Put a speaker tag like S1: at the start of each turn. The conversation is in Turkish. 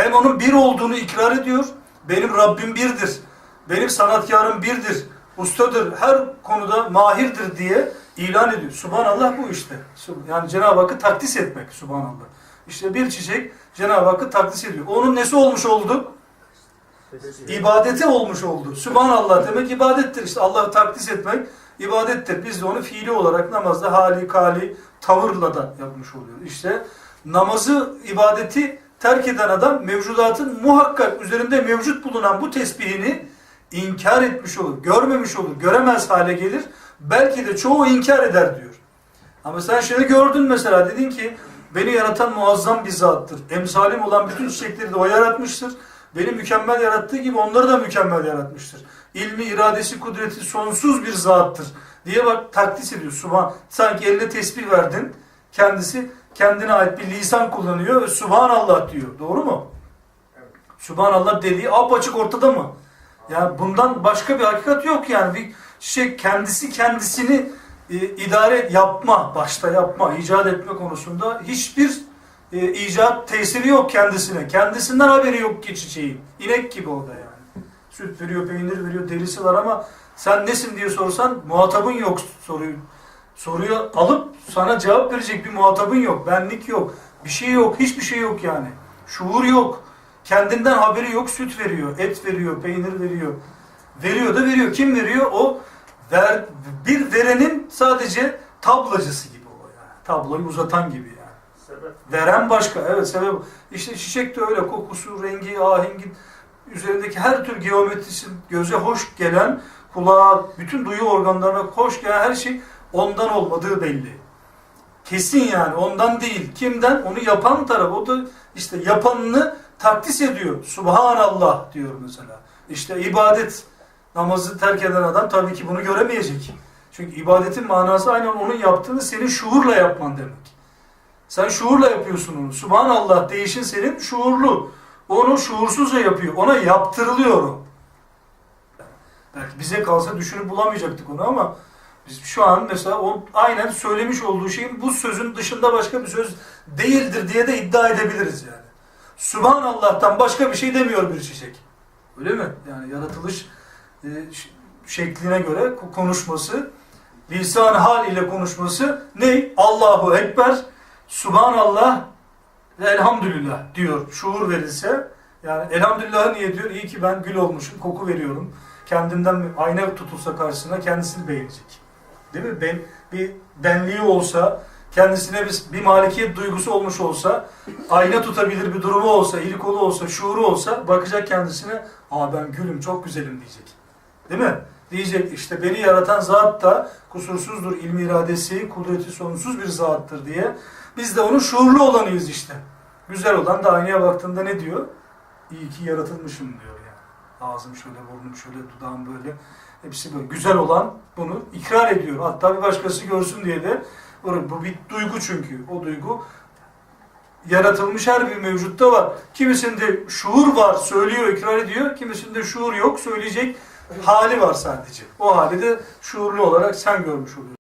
S1: Hem onun bir olduğunu ikrar ediyor. Benim Rabbim birdir. Benim sanatkarım birdir. Ustadır. Her konuda mahirdir diye ilan ediyor. Subhanallah bu işte. Yani Cenab-ı Hakk'ı takdis etmek. Subhanallah. İşte bir çiçek Cenab-ı Hakk'ı takdis ediyor. Onun nesi olmuş oldu? İbadeti olmuş oldu. Subhanallah demek ibadettir. İşte Allah'ı takdis etmek ibadettir. Biz de onu fiili olarak namazda hali, kali, tavırla da yapmış oluyoruz. İşte namazı, ibadeti terk eden adam mevcudatın muhakkak üzerinde mevcut bulunan bu tesbihini inkar etmiş olur, görmemiş olur, göremez hale gelir. Belki de çoğu inkar eder diyor. Ama sen şimdi gördün mesela dedin ki beni yaratan muazzam bir zattır. Emsalim olan bütün çiçekleri de o yaratmıştır. Beni mükemmel yarattığı gibi onları da mükemmel yaratmıştır. İlmi, iradesi, kudreti sonsuz bir zattır diye bak takdis ediyor. Subhan, sanki eline tesbih verdin. Kendisi kendine ait bir lisan kullanıyor Subhanallah diyor. Doğru mu? Subhanallah dediği apaçık ortada mı? Yani bundan başka bir hakikat yok yani. Bir şey kendisi kendisini e, idare yapma, başta yapma, icat etme konusunda hiçbir e, icat tesiri yok kendisine. Kendisinden haberi yok ki çiçeğin. İnek gibi o da yani. Süt veriyor, peynir veriyor, derisi var ama sen nesin diye sorsan muhatabın yok soruyu. Soruyu alıp sana cevap verecek bir muhatabın yok. Benlik yok. Bir şey yok. Hiçbir şey yok yani. Şuur yok. Kendinden haberi yok. Süt veriyor, et veriyor, peynir veriyor. Veriyor da veriyor. Kim veriyor? O ver, bir verenin sadece tablacısı gibi o yani. Tabloyu uzatan gibi yani.
S2: Sebep.
S1: Veren başka. Evet sebep. İşte çiçek de öyle. Kokusu, rengi, ahengi, üzerindeki her tür geometrisi göze hoş gelen, kulağa, bütün duyu organlarına hoş gelen her şey ondan olmadığı belli. Kesin yani ondan değil. Kimden? Onu yapan taraf. O da işte yapanını takdis ediyor. Subhanallah diyor mesela. İşte ibadet namazı terk eden adam tabii ki bunu göremeyecek. Çünkü ibadetin manası aynen onun yaptığını senin şuurla yapman demek. Sen şuurla yapıyorsun onu. Subhanallah değişin senin şuurlu. Onu şuursuzca yapıyor. Ona yaptırılıyor o. Belki bize kalsa düşünüp bulamayacaktık onu ama biz şu an mesela o aynen söylemiş olduğu şeyin bu sözün dışında başka bir söz değildir diye de iddia edebiliriz yani. Subhanallah'tan başka bir şey demiyor bir çiçek. Öyle mi? Yani yaratılış e, şekline göre ko- konuşması, lisan hal ile konuşması ne? Allahu Ekber, Subhanallah ve Elhamdülillah diyor. Şuur verilse, yani elhamdülillah niye diyor? İyi ki ben gül olmuşum, koku veriyorum. Kendimden ayna tutulsa karşısına kendisini beğenecek. Değil mi? Ben, bir benliği olsa, kendisine bir, bir malikiyet duygusu olmuş olsa, ayna tutabilir bir durumu olsa, eli kolu olsa, şuuru olsa bakacak kendisine, aa ben gülüm, çok güzelim diyecek. Değil mi? Diyecek işte beni yaratan zat da kusursuzdur, ilmi iradesi, kudreti sonsuz bir zattır diye. Biz de onun şuurlu olanıyız işte. Güzel olan da aynaya baktığında ne diyor? İyi ki yaratılmışım diyor. Ağzım şöyle, burnum şöyle, dudağım böyle. Hepsi böyle. Güzel olan bunu ikrar ediyor. Hatta bir başkası görsün diye de bu bir duygu çünkü. O duygu yaratılmış her bir mevcutta var. Kimisinde şuur var, söylüyor, ikrar ediyor. Kimisinde şuur yok, söyleyecek hali var sadece. O hali de şuurlu olarak sen görmüş oluyorsun.